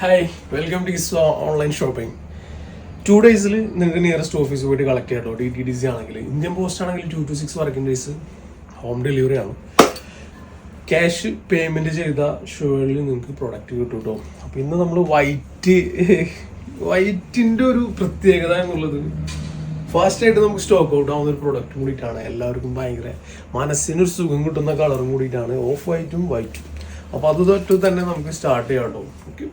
Hi welcome to is online shopping two ഡേയ്സിൽ നിങ്ങൾക്ക് nearest office പോയിട്ട് കളക്ട് ചെയ്യാം ഡി ടി ഡി സി ആണെങ്കിൽ ഇന്ത്യൻ പോസ്റ്റ് ആണെങ്കിൽ two to six working days home delivery ആണ്. Cash payment ചെയ്ത ഷോയിൽ നിങ്ങൾക്ക് പ്രൊഡക്റ്റ് കിട്ടും കേട്ടോ അപ്പോൾ ഇന്ന് നമ്മൾ വൈറ്റ് വൈറ്റിന്റെ ഒരു പ്രത്യേകത എന്നുള്ളത് ഫാസ്റ്റ് ആയിട്ട് നമുക്ക് സ്റ്റോക്ക് ഔട്ട് ആവുന്ന ഒരു പ്രൊഡക്റ്റ് കൂടിയിട്ടാണ്. എല്ലാവർക്കും ഭയങ്കര മനസ്സിനൊരു സുഖം കിട്ടുന്ന കളറും കൂടിയിട്ടാണ്. ഓഫ് വൈറ്റും വൈറ്റും അപ്പോൾ അത് തൊട്ട് തന്നെ നമുക്ക് സ്റ്റാർട്ട് ചെയ്യാം കേട്ടോ ഓക്കെ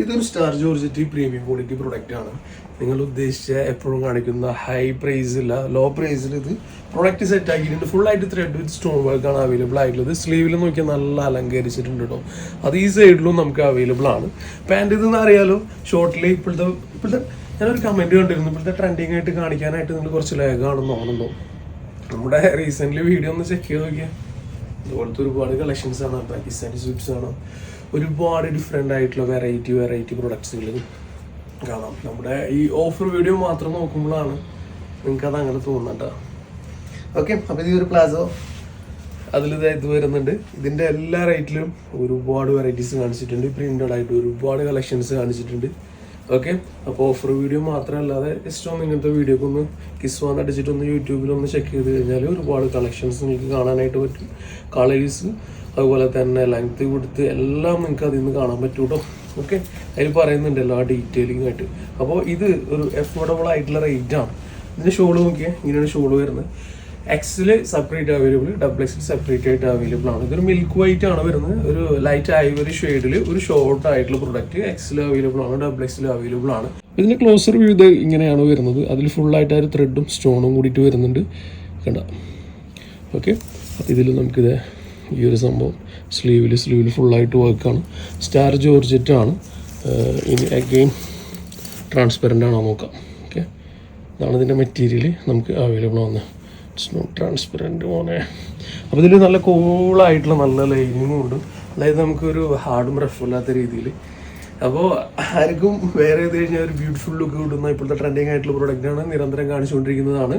ഇതൊരു star georgette premium quality product ആണ്. നിങ്ങൾ ഉദ്ദേശിച്ച എപ്പോഴും കാണിക്കുന്ന ഹൈ പ്രൈസില്ല ലോ പ്രൈസിൽ ഇത് പ്രൊഡക്റ്റ് സെറ്റ് ആക്കിയിട്ടുണ്ട്. ഫുൾ ആയിട്ട് ത്രെഡ് വിത്ത് സ്റ്റോൺ വർക്ക് ആണ് അവൈലബിൾ ആയിട്ടുള്ളത്. സ്ലീവിൽ നോക്കിയാൽ നല്ല അലങ്കരിച്ചിട്ടുണ്ട് കേട്ടോ അത് ഈ സൈഡിലും നമുക്ക് അവൈലബിൾ ആണ്. പാന്റ് ഇതെന്ന് അറിയാലോ? ഷോർട്ടിൽ ഇപ്പോഴത്തെ ഇപ്പോഴത്തെ ഞാനൊരു കമന്റ് കണ്ടിരുന്നു. ഇപ്പോഴത്തെ ട്രെൻഡിങ് ആയിട്ട് കാണിക്കാനായിട്ട് നിങ്ങൾ കുറച്ച് ലേഖാണെന്ന് തോന്നുന്നുണ്ടോ നമ്മുടെ റീസെന്റ്ലി വീഡിയോ ഒന്ന് ചെക്ക് ചെയ്ത് നോക്കിയാൽ ഇതുപോലത്തെ ഒരുപാട് കളക്ഷൻസ് ആണ്. പാകിസ്ഥാനി സ്വിപ്സ് ആണ്. ഒരുപാട് ഡിഫറെന്റ് ആയിട്ടുള്ള വെറൈറ്റി വെറൈറ്റി പ്രൊഡക്ട്സുകൾ കാണാം. നമ്മുടെ ഈ ഓഫർ വീഡിയോ മാത്രം നോക്കുമ്പോഴാണ് നിങ്ങൾക്ക് അത് അങ്ങനെ തോന്നണ്ട ഓക്കെ അപ്പോൾ ഈ ഒരു പ്ലാസോ അതിൽ ഇത് വരുന്നുണ്ട്. ഇതിന്റെ എല്ലാ റേറ്റിലും ഒരുപാട് വെറൈറ്റീസ് കാണിച്ചിട്ടുണ്ട്. പ്രിന്റഡ് ആയിട്ട് ഒരുപാട് കളക്ഷൻസ് കാണിച്ചിട്ടുണ്ട്. ഓക്കെ അപ്പോൾ ഓഫർ വീഡിയോ മാത്രമല്ലാതെ ജസ്റ്റ് ഒന്ന് ഇങ്ങനത്തെ വീഡിയോക്ക് ഒന്ന് കിസ് വന്ന് അടിച്ചിട്ടൊന്ന് യൂട്യൂബിലൊന്ന് യൂട്യൂബിൽ ഒന്ന് ചെക്ക് ചെയ്ത് കഴിഞ്ഞാൽ ഒരുപാട് കളക്ഷൻസ് നിങ്ങൾക്ക് കാണാനായിട്ട് പറ്റും. കളേഴ്സ് അതുപോലെ തന്നെ ലെങ്ത് കൊടുത്ത് എല്ലാം നിങ്ങൾക്ക് അതിൽ നിന്ന് കാണാൻ പറ്റും കേട്ടോ ഓക്കെ അതിൽ പറയുന്നുണ്ടല്ലോ ആ ഡീറ്റെയിലിംഗ് ആയിട്ട്. അപ്പോൾ ഇത് ഒരു അഫോർഡബിൾ ആയിട്ടുള്ള റേറ്റ് ആണ്. ഇതിന്റെ ഷോൾ നോക്കിയാൽ ഇങ്ങനെയാണ് ഷോൾ വരുന്നത്. എക്സിൽ സെപ്പറേറ്റ് അവൈലബിൾ ഡബിൾ എക്സിൽ സെപ്പറേറ്റ് ആയിട്ട് അവൈലബിൾ ആണ്. ഇതൊരു മിൽക്ക് വൈറ്റ് ആണ് വരുന്നത്. ഒരു ലൈറ്റ് ഐവറി ഷെയ്ഡിൽ ഒരു ഷോർട്ട് ആയിട്ടുള്ള പ്രൊഡക്റ്റ് എക്സിൽ അവൈലബിൾ ആണ് ഡബിൾ എക്സിൽ അവൈലബിൾ ആണ്. ഇതിന്റെ ക്ലോസർ വ്യൂ ഇത് ഇങ്ങനെയാണ് വരുന്നത്. അതിൽ ഫുൾ ആയിട്ട് ആ ഒരു ത്രെഡും സ്റ്റോണും കൂടിയിട്ട് വരുന്നുണ്ട്. കണ്ട? ഓക്കെ അപ്പോൾ ഇതിൽ നമുക്കിത് ഈ ഒരു സംഭവം. സ്ലീവിൽ സ്ലീവിൽ ഫുള്ളായിട്ട് വർക്കാണ് സ്റ്റാർ ജോർജറ്റ് ആണ്. ഇനി അഗെയിൻ ട്രാൻസ്പെറന്റ് ആണോ നോക്കാം. ഓക്കെ ഇതാണ് ഇതിന്റെ മെറ്റീരിയൽ നമുക്ക് അവൈലബിൾ ആണ് ഇറ്റ്സ് നോട്ട് ട്രാൻസ്പെറന്റ് പോലെ അപ്പോൾ ഇതിൽ നല്ല കൂളായിട്ടുള്ള നല്ല ലൈനിങ്ങും ഉണ്ട്. അതായത് നമുക്കൊരു ഹാർഡും റഫില്ലാത്ത രീതിയിൽ അപ്പോൾ ആർക്കും വേറെ ചെയ്ത് കഴിഞ്ഞാൽ ഒരു ബ്യൂട്ടിഫുൾ ലുക്ക് കിട്ടുന്ന ഇപ്പോഴത്തെ ട്രെൻഡിങ് ആയിട്ടുള്ള പ്രോഡക്റ്റാണ് നിരന്തരം കാണിച്ചുകൊണ്ടിരിക്കുന്നതാണ്.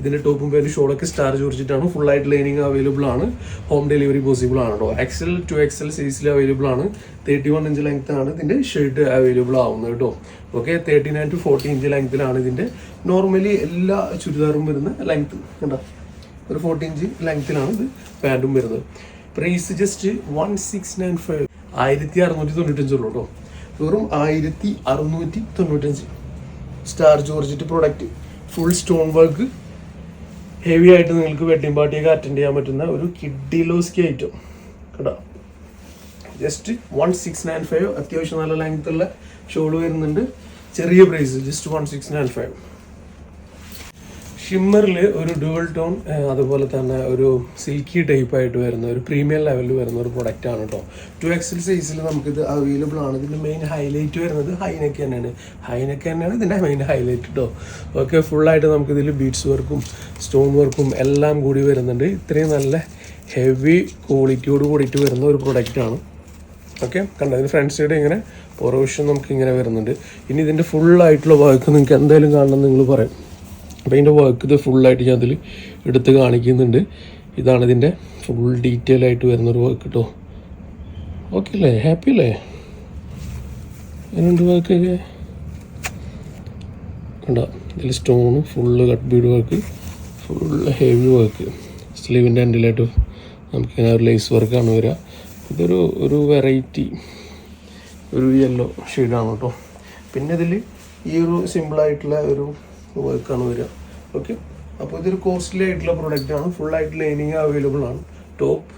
ഇതിന്റെ ടോപ്പും പേര് ഷോളൊക്കെ സ്റ്റാർ ചോദിച്ചിട്ടാണ് ഫുൾ ആയിട്ട് ലൈനിങ് അവൈലബിൾ ആണ്. ഹോം ഡെലിവറി പോസിബിൾ ആണ് കേട്ടോ. എക്സൽ ടു എക്സൽ സൈസിൽ അവൈലബിൾ ആണ്. തേർട്ടി വൺ ഇഞ്ച് ആണ് ഇതിന്റെ ഷർട്ട് അവൈലബിൾ ആവുന്നത് കേട്ടോ. Okay thirty nine to forty inch ലെങ്ത്തിലാണ് ഇതിന്റെ നോർമലി എല്ലാ ചുരിദാറും വരുന്ന ലെങ്ത് കണ്ടോ? ഒരു ഫോർട്ടി ഇഞ്ച് ലെങ്ത്തിലാണ് ഇത് പാന്റും വരുന്നത്. Price just one six nine five ആയിരത്തി അറുന്നൂറ്റി തൊണ്ണൂറ്റഞ്ചുള്ളൂ കേട്ടോ. വെറും ആയിരത്തി അറുന്നൂറ്റി തൊണ്ണൂറ്റഞ്ച്. Star georgette product full stone work heavy ആയിട്ട് നിങ്ങൾക്ക് വെഡിങ് പാർട്ടിയൊക്കെ അറ്റൻഡ് ചെയ്യാൻ പറ്റുന്ന ഒരു കിഡിലോസ്കി ഐറ്റം കേട്ടോ just one six nine five അത്യാവശ്യം നല്ല ലെങ്ത്തുള്ള ഷോൾ വരുന്നുണ്ട്. ചെറിയ price just one six nine five ഷിമ്മറിൽ ഒരു ഡുവൽ ടോൺ അതുപോലെ തന്നെ ഒരു സിൽക്കി ടൈപ്പ് ആയിട്ട് വരുന്ന ഒരു പ്രീമിയം ലെവലിൽ വരുന്ന ഒരു പ്രൊഡക്റ്റ് ആണ് കേട്ടോ ടു എക്സൽ സൈസിൽ നമുക്കിത് അവൈലബിൾ ആണ്. ഇതിന്റെ മെയിൻ ഹൈലൈറ്റ് വരുന്നത് ഹൈനക്ക് തന്നെയാണ്. ഹൈനക്ക് തന്നെയാണ് ഇതിന്റെ മെയിൻ ഹൈലൈറ്റ് കേട്ടോ ഓക്കെ ഫുള്ളായിട്ട് നമുക്കിതിൽ ബീഡ്സ് വർക്കും സ്റ്റോൺ വർക്കും എല്ലാം കൂടി വരുന്നുണ്ട്. ഇത്രയും നല്ല ഹെവി ക്വാളിറ്റിയോട് കൂടിയിട്ട് വരുന്ന ഒരു പ്രൊഡക്റ്റ് ആണ്. ഓക്കെ കണ്ടോ? ഇതിന് ഫ്രണ്ട് സൈഡ് ഇങ്ങനെ പൊറോഷൻ നമുക്ക് ഇങ്ങനെ വരുന്നുണ്ട്. ഇനി ഇതിന്റെ ഫുള്ളായിട്ടുള്ള വർക്ക് നിങ്ങൾക്ക് എന്തായാലും കാണണം നിങ്ങൾ പറയും. അപ്പോൾ ഇതിന്റെ വർക്ക് ഇത് ഫുള്ളായിട്ട് ഞാൻ അതിൽ എടുത്ത് കാണിക്കുന്നുണ്ട്. ഇതാണ് ഇതിന്റെ ഫുൾ ഡീറ്റെയിൽ ആയിട്ട് വരുന്നൊരു വർക്ക് കേട്ടോ ഓക്കെ അല്ലേ ഹാപ്പി അല്ലേ എങ്ങനെയുണ്ട് വർക്കൊക്കെ കണ്ടോ? ഇതിൽ stone full cut bead work full heavy work സ്ലീവിന്റെ എൻഡിലായിട്ട് നമുക്കിങ്ങനെ ഒരു ലേസ് വർക്കാണ് വരിക ഇതൊരു ഒരു വെറൈറ്റി ഒരു യെല്ലോ ഷെയ്ഡാണ് കേട്ടോ പിന്നെ ഇതിൽ ഈ ഒരു സിമ്പിളായിട്ടുള്ള ഒരു വർക്കാണ് വരിക. ഓക്കെ അപ്പോൾ ഇതൊരു കോസ്റ്റ്ലി ആയിട്ടുള്ള പ്രൊഡക്റ്റ് ആണ്. ഫുൾ ആയിട്ട് ലൈനിങ് അവൈലബിൾ ആണ്. ടോപ്പ്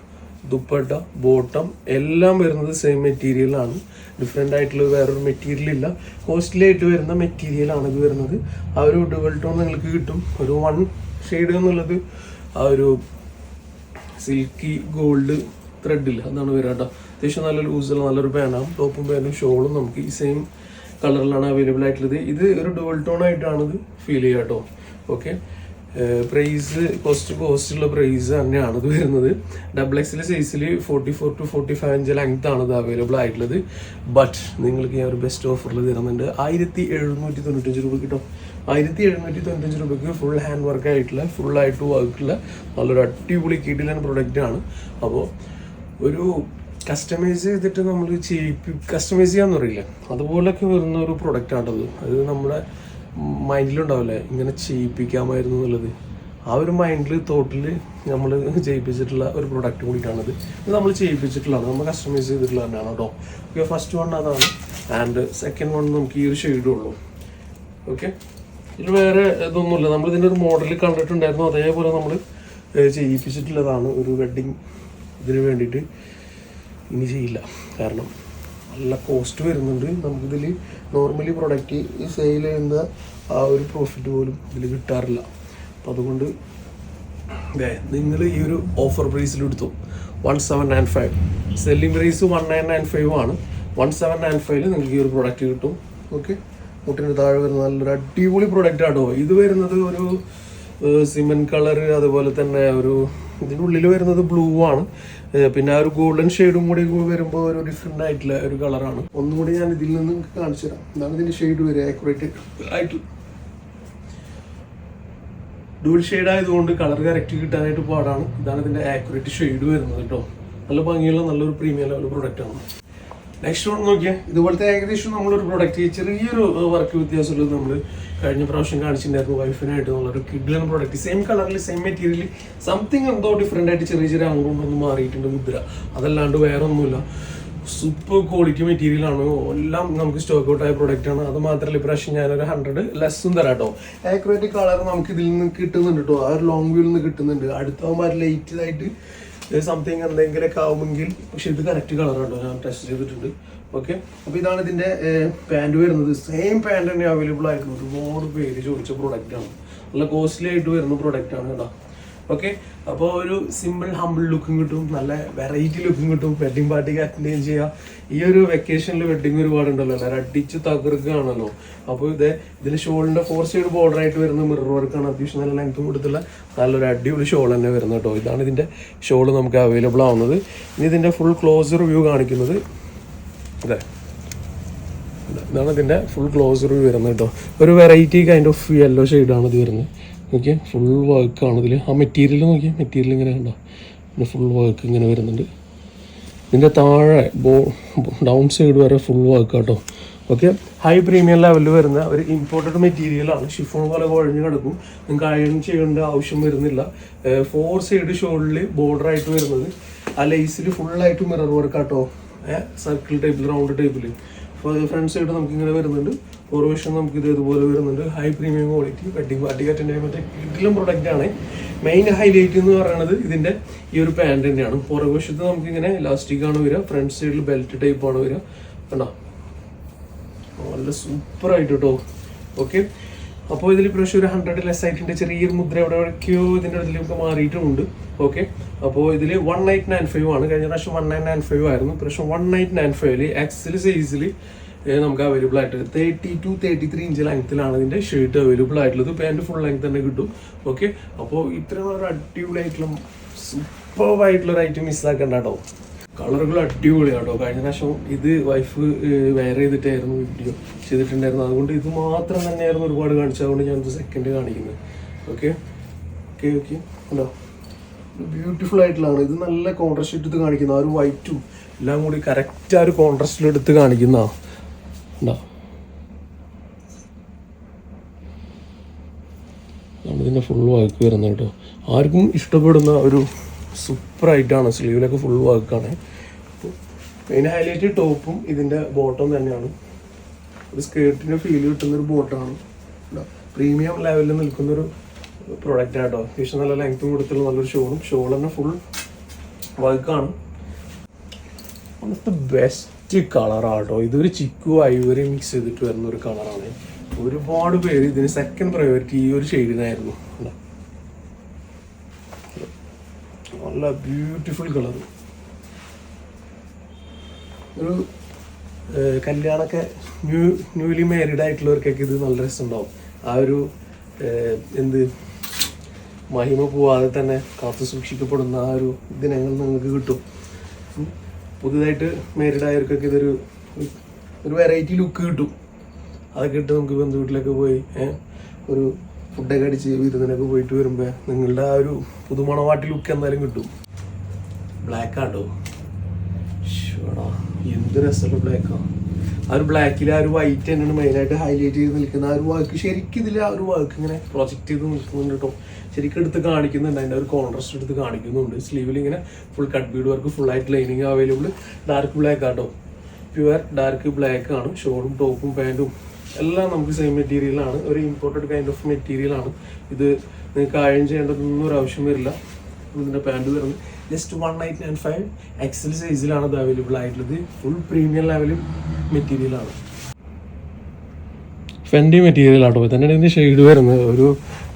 ദുപ്പട്ട ബോട്ടം എല്ലാം വരുന്നത് സെയിം മെറ്റീരിയലാണ് ഡിഫറെന്റ് ആയിട്ടുള്ള വേറൊരു മെറ്റീരിയൽ ഇല്ല. കോസ്റ്റ്ലി ആയിട്ട് വരുന്ന മെറ്റീരിയലാണ് ഇത് വരുന്നത്. ആ ഒരു ഡുവൽ ടോൺ നിങ്ങൾക്ക് കിട്ടും. ഒരു വൺ ഷെയ്ഡ് എന്നുള്ളത് ആ ഒരു സിൽക്കി ഗോൾഡ് ത്രെഡില്ല അതാണ് വരാട്ടോ അത്യാവശ്യം നല്ല ലൂസുള്ള നല്ലൊരു പാനാണ് ടോപ്പും പാനും ഷോളും നമുക്ക് ഈ സെയിം കളറിലാണ് അവൈലബിൾ ആയിട്ടുള്ളത്. ഇത് ഒരു ഡുവൽ ടോൺ ആയിട്ടാണ് ഫീൽ ചെയ്യുക കേട്ടോ. ഓക്കെ. പ്രൈസ് കോസ്റ്റ് കോസ്റ്റുള്ള പ്രൈസ് തന്നെയാണ് ഇത് വരുന്നത്. ഡബിൾ എക്സിലെ സൈസിൽ forty four to forty five inch length ആണ് ഇത് അവൈലബിൾ ആയിട്ടുള്ളത്. ബട്ട് നിങ്ങൾക്ക് ഞാൻ ഒരു ബെസ്റ്റ് ഓഫറിൽ തരുന്നുണ്ട്. ആയിരത്തി എഴുന്നൂറ്റി തൊണ്ണൂറ്റഞ്ച് രൂപ കിട്ടും. ആയിരത്തി എഴുന്നൂറ്റി തൊണ്ണൂറ്റഞ്ച് രൂപയ്ക്ക് ഫുൾ ഹാൻഡ് വർക്ക് ആയിട്ടുള്ള ഫുൾ ആയിട്ട് വർക്കുള്ള നല്ലൊരു അടിപൊളി കിടിലൻ പ്രൊഡക്റ്റ് ആണ്. അപ്പോൾ ഒരു കസ്റ്റമൈസ് ചെയ്തിട്ട് നമ്മൾ ചെയ്യിപ്പി കസ്റ്റമൈസ് ചെയ്യാന്ന് പറയില്ല. അതുപോലൊക്കെ വരുന്ന ഒരു പ്രൊഡക്റ്റ് ആണത്. അത് നമ്മുടെ മൈൻഡിലുണ്ടാവില്ല? ഇങ്ങനെ ചെയ്യിപ്പിക്കാമായിരുന്നു എന്നുള്ളത്. ആ ഒരു മൈൻഡിൽ തോട്ടിൽ നമ്മൾ ചെയ്യിപ്പിച്ചിട്ടുള്ള ഒരു പ്രൊഡക്റ്റ് കൂടിയിട്ടാണത്. ഇത് നമ്മൾ ചെയ്യിപ്പിച്ചിട്ടുള്ളതാണ്. നമ്മൾ കസ്റ്റമൈസ് ചെയ്തിട്ടുള്ള തന്നെയാണ് കേട്ടോ. ഓക്കെ ഫസ്റ്റ് വൺ അതാണ്. ആൻഡ് സെക്കൻഡ് വൺ നമുക്ക് ഈ ഒരു ഷെയ്ഡും ഉള്ളൂ. ഓക്കെ ഇതിൽ വേറെ ഇതൊന്നുമില്ല. നമ്മൾ ഇതിന്റെ ഒരു മോഡൽ കണ്ടിട്ടുണ്ടായിരുന്നു. അതേപോലെ നമ്മൾ ചെയ്യിപ്പിച്ചിട്ടുള്ളതാണ് ഒരു വെഡ്ഡിങ് ഇതിന് വേണ്ടിയിട്ട്. ഇനി ചെയ്യില്ല. കാരണം നല്ല കോസ്റ്റ് വരുന്നുണ്ട്. നമുക്കിതിൽ നോർമലി പ്രൊഡക്റ്റ് ഈ സെയിൽ ചെയ്യുന്ന ആ ഒരു പ്രോഫിറ്റ് പോലും ഇതിൽ കിട്ടാറില്ല. അപ്പം അതുകൊണ്ട് നിങ്ങൾ ഈ ഒരു ഓഫർ പ്രൈസിൽ എടുത്തു. One seven nine five selling price one nine nine five ആണ്. വൺ സെവൻ നയൻ ഫൈവിൽ നിങ്ങൾക്ക് ഈ ഒരു പ്രൊഡക്റ്റ് കിട്ടും. ഓക്കെ മുട്ടിന്റെ താഴെ വരുന്ന നല്ലൊരു അടിപൊളി പ്രൊഡക്റ്റ് ആണോ ഇത് വരുന്നത് ഒരു സിമെന്റ് കളർ അതുപോലെ തന്നെ ഒരു ഇതിന്റെ ഉള്ളിൽ വരുന്നത് ബ്ലൂ ആണ്. പിന്നെ ആ ഒരു ഗോൾഡൻ ഷെയ്ഡും കൂടി വരുമ്പോൾ ഒരു ഡിഫറെന്റ് ആയിട്ടുള്ള ഒരു കളറാണ് ഒന്നും കൂടി ഞാൻ ഇതിൽ നിന്ന് കാണിച്ചു തരാം. ഇതാണ് ഇതിന്റെ ഷെയ്ഡ് വരിക ആക്യുറേറ്റ് ആയിട്ട്. ഡൂൾ ഷെയ്ഡ് ആയതുകൊണ്ട് കളർ കറക്റ്റ് കിട്ടാനായിട്ട് പാടാണ്. ഇതാണ് ഇതിന്റെ ആക്യുറേറ്റ് ഷെയ്ഡ് വരുന്നത് കേട്ടോ. നല്ല ഭംഗിയുള്ള നല്ലൊരു പ്രീമിയം ലെവൽ പ്രൊഡക്റ്റ് ആണ്. നെക്സ്റ്റ് വൺ നോക്കിയാൽ ഇതുപോലത്തെ ഏകദേശം നമ്മളൊരു പ്രൊഡക്റ്റ് ചെറിയൊരു വർക്ക് വ്യത്യാസമുള്ളത് നമ്മൾ കഴിഞ്ഞ പ്രാവശ്യം കാണിച്ചിട്ടുണ്ടായിരുന്നു വൈഫിനായിട്ട് നമ്മളൊരു കിഡ്ലൻ പ്രോഡക്റ്റ് സെയിം കളറിൽ സെയിം മെറ്റീരിയൽ സംതിങ് എന്തോ ഡിഫറെന്റ് ആയിട്ട് ചെറിയ ചെറിയ അങ്ങോട്ടൊന്നും മാറിയിട്ടുണ്ട് മുദ്ര. അതല്ലാണ്ട് വേറെ ഒന്നുമില്ല സൂപ്പർ ക്വാളിറ്റി മെറ്റീരിയൽ ആണ്. എല്ലാം നമുക്ക് സ്റ്റോക്ക് ഔട്ട് ആയ പ്രോഡക്റ്റ് ആണ്. അത് മാത്രമല്ല ഇപ്രാവശ്യം ഞാനൊരു ഹൺഡ്രഡ് ലെസ്സും തരാം കേട്ടോ ആക്യുറേറ്റ് കളർ നമുക്ക് ഇതിൽ നിന്ന് കിട്ടുന്നുണ്ട് കേട്ടോ ആ ഒരു ലോങ് വ്യൂവിൽ നിന്ന് കിട്ടുന്നുണ്ട്. അടുത്തവന്മാർ ലേറ്റ് ആയിട്ട് സംതിങ് എന്തെങ്കിലുമൊക്കെ ആവുമെങ്കിൽ പക്ഷെ ഇത് കറക്റ്റ് കളറാണ് ഞാൻ ടെസ്റ്റ് ചെയ്തിട്ടുണ്ട്. ഓക്കെ അപ്പോൾ ഇതാണ് ഇതിന്റെ പാന്റ് വരുന്നത്. സെയിം പാന്റ് തന്നെ അവൈലബിൾ ആയിരിക്കുന്നത് ഒരുപാട് പേര് ചോദിച്ച പ്രൊഡക്റ്റ് ആണ്. നല്ല കോസ്റ്റ്ലി ആയിട്ട് വരുന്ന പ്രൊഡക്റ്റ് ആണ് കേട്ടോ. ഓക്കെ അപ്പോൾ ഒരു സിമ്പിൾ ഹമ്പിൾ ലുക്കും കിട്ടും. നല്ല വെറൈറ്റി ലുക്കും കിട്ടും. വെഡിങ് പാർട്ടിക്ക് അറ്റൻഡ് ചെയ്യാം ഈ ഒരു വെക്കേഷനിൽ വെഡിങ് ഒരുപാടുണ്ടല്ലോ എല്ലാവരും അടിച്ച് തകർക്കുകയാണല്ലോ. അപ്പോൾ ഇത് ഇതിൽ ഷോളിന്റെ ഫോർ സൈഡ് ബോർഡർ ആയിട്ട് വരുന്ന മിറർ വർക്കാണ് അത്യാവശ്യം നല്ല ലെങ്ത്തും കൊടുത്തുള്ള നല്ലൊരു അടിപൊളി ഷോൾ തന്നെ വരുന്നത് കേട്ടോ. ഇതാണ് ഇതിന്റെ ഷോൾ നമുക്ക് അവൈലബിൾ ആവുന്നത്. ഇനി ഇതിന്റെ ഫുൾ ക്ലോസർ വ്യൂ കാണിക്കുന്നത്. അതെ. ഇതാണ് ഇതിന്റെ ഫുൾ ക്ലോസർ വരുന്നത് കേട്ടോ. ഒരു വെറൈറ്റി കൈൻഡ് ഓഫ് യെല്ലോ ഷെയ്ഡാണ് ഇത് വരുന്നത്. നോക്കിയാൽ ഫുൾ വർക്കാണ് ഇതിൽ ആ മെറ്റീരിയൽ നോക്കിയാൽ മെറ്റീരിയൽ ഇങ്ങനെ കണ്ടോ? പിന്നെ ഫുൾ വർക്ക് ഇങ്ങനെ വരുന്നുണ്ട്. ഇതിന്റെ താഴെ ബോ ഡൗൺ സൈഡ് വരെ ഫുൾ വർക്ക് കേട്ടോ ഓക്കെ? ഹൈ പ്രീമിയം ലെവലിൽ വരുന്ന ഒരു ഇമ്പോർട്ടഡ് മെറ്റീരിയലാണ് ഷിഫോൺ പോലെ കുഴഞ്ഞ് കിടക്കും. നിങ്ങൾക്ക് അയൺ ചെയ്യേണ്ട ആവശ്യം വരുന്നില്ല. ഫോർ സൈഡ് ഷോളിൽ ബോർഡർ ആയിട്ട് വരുന്നത്. ആ ലേസിൽ ഫുള്ളായിട്ട് മിറർ വർക്ക് ആട്ടോ. സർക്കിൾ ടൈപ്പിൽ റൗണ്ട് ടൈപ്പിൽ ഫ്രണ്ട് സൈഡ് നമുക്ക് ഇങ്ങനെ വരുന്നുണ്ട്. ഫോർവേഷൻ നമുക്ക് ഇത് ഇതുപോലെ വരുന്നുണ്ട്. High premium quality wedding party attend ചെയ്യാൻ പറ്റിയ പ്രൊഡക്റ്റ് ആണ്. മെയിൻ ഹൈലൈറ്റ് എന്ന് പറയുന്നത് ഇതിന്റെ ഈ ഒരു പാന്റ് തന്നെയാണ്. പുറകുവശത്ത് നമുക്ക് ഇങ്ങനെ ഇലാസ്റ്റിക് ആണ് വരിക. ഫ്രണ്ട് സൈഡിൽ ബെൽറ്റ് ടൈപ്പ് ആണ് വരിക. കണ്ടോ? നല്ല സൂപ്പറായിട്ട് കേട്ടോ ഓക്കെ അപ്പോൾ ഇതിൽ പ്രാവശ്യം ഒരു ഹൺഡ്രഡ് ലെസ് ആയിട്ടുണ്ട്. ചെറിയൊരു മുദ്ര എവിടെ എവിടെയൊക്കെയോ ഇതിന്റെ ഇതിലൊക്കെ മാറിയിട്ടുമുണ്ട്. ഓക്കെ അപ്പോൾ ഇതിൽ വൺ നയറ്റ് നയൻ ഫൈവ് ആണ്. കഴിഞ്ഞ പ്രാവശ്യം വൺ നയൻ നയൻ ഫൈവ് ആയിരുന്നു. പ്രാവശ്യം വൺ നയറ്റ് നയൻ ഫൈവിൽ എക്സൽ സൈസിൽ നമുക്ക് അവൈലബിൾ ആയിട്ട് thirty two thirty three inch ലെങ്ത്തിലാണ് ഇതിന്റെ ഷർട്ട് അവൈലബിൾ ആയിട്ടുള്ളത്. പാന്റ് ഫുൾ ലെങ്ത് തന്നെ കിട്ടും. ഓക്കെ അപ്പോൾ ഇത്രയും ഒരു അടിപൊളിയായിട്ടുള്ള സൂപ്പർ ആയിട്ടുള്ളൊരു ഐറ്റം മിസ്സാക്കണ്ട കേട്ടോ. കളറുകൾ അടിപൊളിയാണ് കേട്ടോ കഴിഞ്ഞ പ്രാവശ്യം ഇത് വൈഫ് വെയർ ചെയ്തിട്ടായിരുന്നു വീഡിയോ ചെയ്തിട്ടുണ്ടായിരുന്നു അതുകൊണ്ട് ഇത് മാത്രം തന്നെയായിരുന്നു ഒരുപാട് കാണിച്ചത്. അതുകൊണ്ട് ഞാൻ ഇത് സെക്കൻഡ് കാണിക്കുന്നത്. ഓക്കെ ഓക്കെ ഓക്കെ ഉണ്ടോ ബ്യൂട്ടിഫുൾ ആയിട്ടുള്ളതാണ്. ഇത് നല്ല കോൺട്രസ്റ്റ് എടുത്ത് കാണിക്കുന്ന. ആ ഒരു വൈറ്റും എല്ലാം കൂടി കറക്റ്റ് ആ ഒരു കോൺട്രസ്റ്റിൽ എടുത്ത് കാണിക്കുന്ന ഉണ്ടോ ഇതിന്റെ ഫുൾ വർക്ക് കേട്ടോ. ആർക്കും ഇഷ്ടപ്പെടുന്ന ഒരു സൂപ്പർ ആയിട്ടാണ് സ്ലീവിലൊക്കെ ഫുൾ വർക്കാണ് മെയിൻ ഹൈലൈറ്റ് ടോപ്പും ഇതിന്റെ ബോട്ടം തന്നെയാണ്. ഒരു സ്കേർട്ടിന്റെ ഫീൽ കിട്ടുന്നൊരു ബോട്ടാണ് പ്രീമിയം ലെവലിൽ നിൽക്കുന്നൊരു പ്രൊഡക്റ്റ് ആട്ടോ അത്യാവശ്യം നല്ല ലെങ്ത്തും കൊടുത്തുള്ള നല്ലൊരു ഷോളും ഷോൾ തന്നെ ഫുൾ വർക്കാണ് വൺ കളറാണ് ബെസ്റ്റ് കളറാട്ടോ ഇതൊരു ചിക്കു ഐവറി മിക്സ് ചെയ്തിട്ട് വരുന്ന ഒരു കളറാണ് ഒരുപാട് പേര് ഇതിന് സെക്കൻഡ് പ്രയോറിറ്റി ഈ ഒരു ഷെയ്ഡിനായിരുന്നു കണ്ടോ? നല്ല ബ്യൂട്ടിഫുൾ കളർ ഒരു കല്യാണമൊക്കെ ന്യൂ ന്യൂലി മാരീഡ് ആയിട്ടുള്ളവർക്കൊക്കെ ഇത് നല്ല രസമുണ്ടാവും. ആ ഒരു എന്ത് മഹിമ പോവാതെ തന്നെ കാത്തു സൂക്ഷിക്കപ്പെടുന്ന ആ ഒരു ദിനങ്ങൾ നിങ്ങൾക്ക് കിട്ടും. പുതുതായിട്ട് മാരീഡ് ആയവർക്കൊക്കെ ഇതൊരു ഒരു വെറൈറ്റി ലുക്ക് കിട്ടും. അതൊക്കെ ഇട്ട് നമുക്ക് ബന്ധു വീട്ടിലൊക്കെ പോയി ഒരു ഫുഡൊക്കെ അടിച്ച് വിരുന്നിനൊക്കെ പോയിട്ട് വരുമ്പോൾ നിങ്ങളുടെ ആ ഒരു പുതുമണവാട്ടി ലുക്ക് എന്തായാലും കിട്ടും. ബ്ലാക്ക് ആട്ടോ. എന്ത് രസമുള്ള ബ്ലാക്കാണ് ആ. ഒരു ബ്ലാക്കിൽ ആ ഒരു വൈറ്റ് തന്നെയാണ് മെയിനായിട്ട് ഹൈലൈറ്റ് ചെയ്ത് നിൽക്കുന്ന ആ ഒരു വർക്ക് ശരിക്കും ഇതിൽ ആ ഒരു വർക്ക് ഇങ്ങനെ പ്രൊജക്റ്റ് ചെയ്ത് നിൽക്കുന്നുണ്ട് കേട്ടോ. ശരിക്കും എടുത്ത് കാണിക്കുന്നുണ്ട്. അതിന്റെ ഒരു കോൺട്രാസ്റ്റ് എടുത്ത് കാണിക്കുന്നുണ്ട്. സ്ലീവിൽ ഇങ്ങനെ full cut bead work full ആയിട്ട് ലൈനിങ് അവൈലബിൾ ഡാർക്ക് ബ്ലാക്ക് ആട്ടോ പ്യുവർ ഡാർക്ക് ബ്ലാക്ക് ആണ്. ഷോർട്ടും ടോപ്പും പാന്റും എല്ലാം നമുക്ക് സെയിം മെറ്റീരിയലാണ് ഒരു ഇമ്പോർട്ടഡ് കൈൻഡ് ഓഫ് മെറ്റീരിയലാണ് ഇത് നിങ്ങൾക്ക് അയൺ ചെയ്യേണ്ടതൊന്നും ഒരു ആവശ്യം വരില്ല. ഇതിന്റെ പാന്റ് വരുന്നത് just one nine nine five XL സൈസിലാണ് ഇത് അവൈലബിൾ ആയിട്ടുള്ളത്. ഫുൾ പ്രീമിയം ലെവലും മെറ്റീരിയലാണ് ഫെൻഡി മെറ്റീരിയൽ ആട്ടോ. തന്നെയാണ് ഇതിന്റെ ഷെയ്ഡ് വരുന്നത്. ഒരു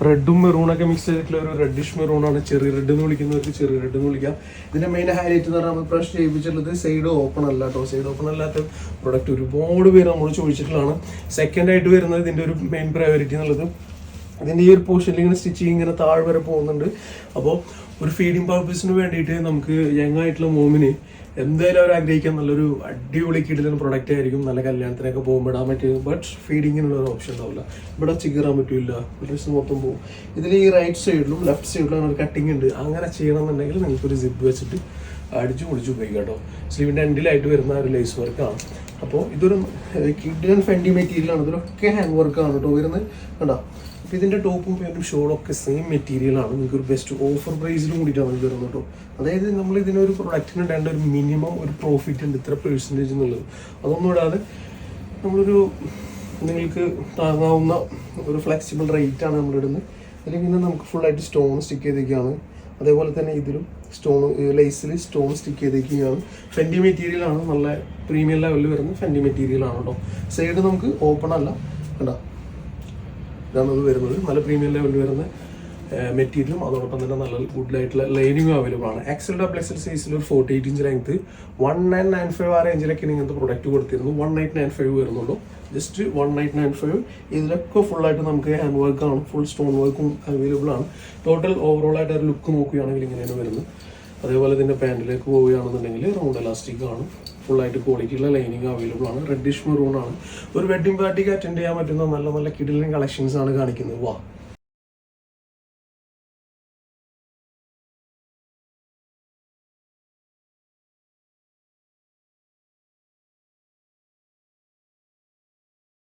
റെഡും മെറൂണൊക്കെ മിക്സ് ചെയ്തിട്ടുള്ള ഒരു റെഡിഷ് മെറൂൺ ആണ്. ചെറിയ റെഡ് എന്ന് വിളിക്കുന്നവർക്ക് ചെറിയ റെഡ് എന്ന് വിളിക്കാം. ഇതിന്റെ മെയിൻ ഹൈലൈറ്റ് എന്ന് പറഞ്ഞാൽ നമ്മൾ പ്രഷ് ചെയ്യിപ്പിച്ചിട്ടുള്ളത് സൈഡ് ഓപ്പൺ അല്ല കേട്ടോ സൈഡ് ഓപ്പൺ അല്ലാത്ത പ്രൊഡക്റ്റ് ഒരുപാട് പേര് നമ്മൾ ചോദിച്ചിട്ടുള്ളതാണ്. സെക്കൻഡ് ആയിട്ട് വരുന്നത് ഇതിന്റെ ഒരു മെയിൻ പ്രയോറിറ്റി എന്നുള്ളത്. ഇതിന്റെ ഈ ഒരു പോർഷനിൽ ഇങ്ങനെ സ്റ്റിച്ചിങ് ഇങ്ങനെ താഴെ വരെ പോകുന്നുണ്ട്. അപ്പോൾ ഒരു ഫീഡിങ് പർപ്പസിന് വേണ്ടിയിട്ട് നമുക്ക് യങ് ആയിട്ടുള്ള മോമിന് എന്തായാലും അവർ ആഗ്രഹിക്കാൻ നല്ലൊരു അടിപൊളി കിടിലൻ പ്രൊഡക്റ്റ് ആയിരിക്കും. നല്ല കല്യാണത്തിനൊക്കെ പോകുമ്പോൾ ഇടാൻ പറ്റും ബട്ട് ഫീഡിങ്ങിനുള്ള ഒരു ഓപ്ഷൻ ഉണ്ടാവില്ല. ഇവിടെ ചിക്കറാൻ പറ്റില്ല. ഡ്രസ്സ് മൊത്തം പോകും ഇതിൽ ഈ റൈറ്റ് സൈഡിലും ലെഫ്റ്റ് സൈഡിലും ഒരു കട്ടിങ് ഉണ്ട്. അങ്ങനെ ചെയ്യണമെന്നുണ്ടെങ്കിൽ നിങ്ങൾക്കൊരു സിബ് വെച്ചിട്ട് അടിച്ചു പൊളിച്ച് ഉപയോഗിക്കാം കേട്ടോ. സ്ലീവിന്റെ എൻഡിലായിട്ട് വരുന്ന ഒരു ലേസ് വർക്കാണ് അപ്പോൾ ഇതൊരു കിഡിലൻ ഫെൻഡി മെറ്റീരിയലാണ് ഇതിലൊക്കെ ഹാൻഡ് വർക്കാണ് കേട്ടോ വരുന്നത്. കണ്ടോ? അപ്പോൾ ഇതിന്റെ ടോപ്പും പാന്റും ഒക്കെ സെയിം മെറ്റീരിയലാണ് നിങ്ങൾക്ക് ഒരു ബെസ്റ്റ് ഓഫർ പ്രൈസിലും കൂടിയിട്ടാണ് ഇത് വരുന്നത് കേട്ടോ അതായത് നമ്മൾ ഇതിനൊരു പ്രൊഡക്റ്റിന് ഇടേണ്ട ഒരു മിനിമം ഒരു പ്രോഫിറ്റ് ഉണ്ട് ഇത്ര പെർസെന്റേജ് എന്നുള്ളത്. അതൊന്നും ഇടാതെ നമ്മളൊരു നിങ്ങൾക്ക് താങ്ങാവുന്ന ഒരു ഫ്ലെക്സിബിൾ റേറ്റ് ആണ് നമ്മൾ ഇടുന്നത്. അല്ലെങ്കിൽ പിന്നെ നമുക്ക് ഫുള്ളായിട്ട് സ്റ്റോൺ സ്റ്റിക്ക് ചെയ്തേക്കാണ്. അതേപോലെ തന്നെ ഇതിലും സ്റ്റോൺ ലേസിൽ സ്റ്റോൺ സ്റ്റിക്ക് ചെയ്തേക്കുകയാണ്. ഫെൻഡി മെറ്റീരിയലാണ് നല്ല പ്രീമിയം ലെവലിൽ വരുന്ന ഫെൻഡി മെറ്റീരിയലാണ് കേട്ടോ സൈഡ് നമുക്ക് ഓപ്പൺ അല്ല. കണ്ടോ? ഇതാണ് ഇത് വരുന്നത്. നല്ല പ്രീമിയം ലെവലിൽ വരുന്ന മെറ്റീരിയലും അതോടൊപ്പം തന്നെ നല്ല ഗുഡ് ആയിട്ടുള്ള ലൈനിങ്ങും അവൈലബിൾ ആണ്. എക്സൽ ഡബിൾ എക്സൽ സൈസിൽ ഒരു forty eight inch length one nine nine five ആ റേഞ്ചിലൊക്കെ ഇങ്ങനത്തെ പ്രൊഡക്റ്റ് കൊടുത്തിരുന്നു വൺ നയറ്റ് നയൻ ഫൈവ് വരുന്നുള്ളൂ. Just one nine nine five ഇതിലൊക്കെ ഫുള്ളായിട്ട് നമുക്ക് ഹാൻഡ് വർക്ക് ആണ്. ഫുൾ സ്റ്റോൺ വർക്കും അവൈലബിൾ ആണ്. ടോട്ടൽ ഓവറോൾ ആയിട്ട് ഒരു ലുക്ക് നോക്കുകയാണെങ്കിൽ ഇങ്ങനെയാണ് വരുന്നത്. അതേപോലെ ഇതിന്റെ പാന്റിലേക്ക് പോവുകയാണെന്നുണ്ടെങ്കിൽ റൗണ്ട് ഇലാസ്റ്റിക് ആണ്. ഫുള്ളായിട്ട് ക്വാളിറ്റിയുള്ള ലൈനിങ് അവൈലബിൾ ആണ്. റെഡിഷ് മെറൂൺ ആണ്. ഒരു വെഡിങ് പാർട്ടിക്ക് അറ്റൻഡ് ചെയ്യാൻ പറ്റുന്ന നല്ല നല്ല കിഡിലിൻ കളക്ഷൻസ് ആണ് കാണിക്കുന്നത്. വാ.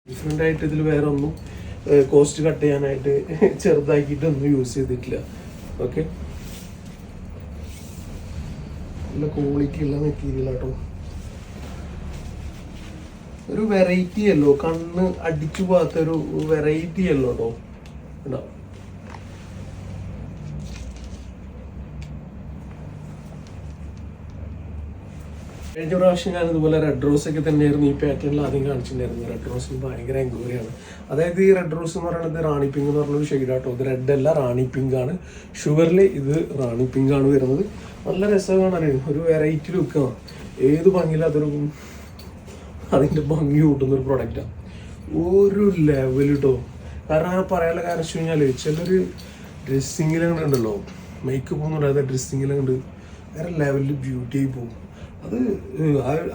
ഡിഫറെന്റ് ആയിട്ട് ഇതിൽ വേറെ ഒന്നും കോസ്റ്റ് കട്ട് ചെയ്യാനായിട്ട് ചെറുതാക്കിയിട്ടൊന്നും യൂസ് ചെയ്തിട്ടില്ല. ഓക്കെ നല്ല ക്വാളിറ്റി ഉള്ള മെറ്റീരിയൽ ആട്ടോ. ഒരു വെറൈറ്റി അല്ലോ. കണ്ണ് അടിച്ചു പോകാത്ത ഒരു വെറൈറ്റി അല്ലോ കേട്ടോ കഴിഞ്ഞ പ്രാവശ്യം ഞാൻ ഇതുപോലെ റെഡ് റോസ് ഒക്കെ തന്നെയായിരുന്നു ഈ പാറ്റേണിൽ ആദ്യം കാണിച്ചിട്ടുണ്ടായിരുന്നു റെഡ് റോസ് ഭയങ്കര എൻക്വയറിയാണ് അതായത് ഈ റെഡ് റോസ് എന്ന് പറയുന്നത് റാണി പിങ്ക് എന്ന് പറഞ്ഞൊരു ഷെയ്ഡാട്ടോ ഇത് റെഡ് അല്ല റാണി പിങ്ക് ആണ്. ഷുഗറിൽ ഇത് റാണി പിങ്ക് ആണ് വരുന്നത്. നല്ല രസമാണ് ഒരു വെറൈറ്റി ലുക്കാണ് ഏത് ഭംഗിയില്ലാത്തൊരു അതിന്റെ ഭംഗി കൂട്ടുന്ന ഒരു പ്രൊഡക്റ്റാണ് ഒരു ലെവൽ കേട്ടോ കാരണം അങ്ങനെ പറയാനുള്ള കാരണം വെച്ച് കഴിഞ്ഞാൽ ചിലർ ഡ്രസ്സിങ്ങിലങ്ങോട്ട് ഉണ്ടല്ലോ. മേക്കപ്പ് ഒന്നും ഇടാതെ ഡ്രസ്സിങ്ങിലങ്ങോട്ട് വേറെ ലെവലിൽ ബ്യൂട്ടി ആയി പോകും. അത്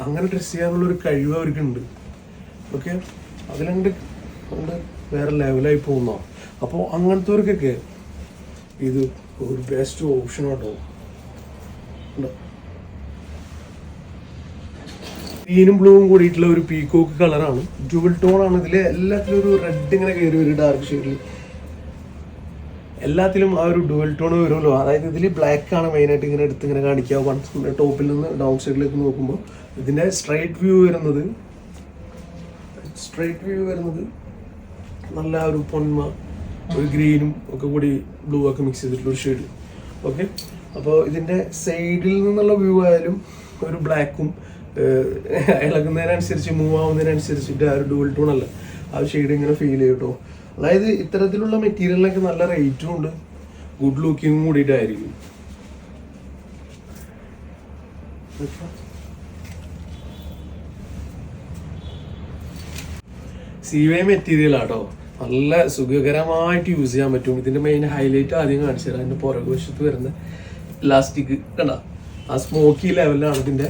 അങ്ങനെ ഡ്രസ്സ് ചെയ്യാനുള്ള ഒരു കഴിവ് അവർക്കുണ്ട്. ഓക്കെ അതിലങ്ങോട്ട് അങ്ങോട്ട് വേറെ ലെവലായി പോകുന്ന അപ്പോൾ അങ്ങനത്തെവർക്കൊക്കെ ഇത് ഒരു ബെസ്റ്റ് ഓപ്ഷൻ കേട്ടോ ഉണ്ടോ ഗ്രീനും ബ്ലൂവും കൂടിയിട്ടുള്ള ഒരു പീക്കോക്ക് കളറാണ് ജുവൽ ടോൺ ആണ്. ഇതിൽ എല്ലാത്തിലും ഒരു റെഡ് ഇങ്ങനെ കയറി വരും ഡാർക്ക് ഷെയ്ഡിൽ എല്ലാത്തിലും ആ ഒരു ഡുവൽ ടോൺ വരുമല്ലോ. അതായത് ഇതിൽ ബ്ലാക്ക് ആണ് മെയിനായിട്ട് ഇങ്ങനെ എടുത്ത് ഇങ്ങനെ കാണിക്കുക. വൺ ടോപ്പിൽ നിന്ന് ഡൗൺ സൈഡിലേക്ക് നോക്കുമ്പോൾ ഇതിന്റെ സ്ട്രൈറ്റ് വ്യൂ വരുന്നത് സ്ട്രൈറ്റ് വ്യൂ വരുന്നത് നല്ല ഒരു പൊന്മ ഒരു ഗ്രീനും ഒക്കെ കൂടി ബ്ലൂ ഒക്കെ മിക്സ് ചെയ്തിട്ടുള്ള ഒരു ഷെയ്ഡ് ഓക്കെ അപ്പോൾ ഇതിന്റെ സൈഡിൽ നിന്നുള്ള വ്യൂ ആയാലും ഒരു ബ്ലാക്കും ഇളകുന്നതിനനുസരിച്ച് മൂവ് ആവുന്നതിനനുസരിച്ചിട്ട് ആ ഒരു ഡുവൽ ടോൺ അല്ല? ആ ഷെയ്ഡ് ഇങ്ങനെ ഫീൽ ചെയ്യും കേട്ടോ അതായത് ഇത്തരത്തിലുള്ള മെറ്റീരിയലിനൊക്കെ നല്ല റേറ്റും ഉണ്ട്. ഗുഡ് ലുക്കിങ്ങും കൂടിയിട്ടായിരിക്കും. സി വൈ മെറ്റീരിയൽ ആട്ടോ. നല്ല സുഖകരമായിട്ട് യൂസ് ചെയ്യാൻ പറ്റും. ഇതിന്റെ മെയിൻ ഹൈലൈറ്റ് ആദ്യം കാണിച്ചു തരാം അതിന്റെ പുറകുവശത്ത് വരുന്ന ഇലാസ്റ്റിക് കണ്ട? ആ സ്മോക്കി ലെവലിലാണ് ഇതിന്റെ.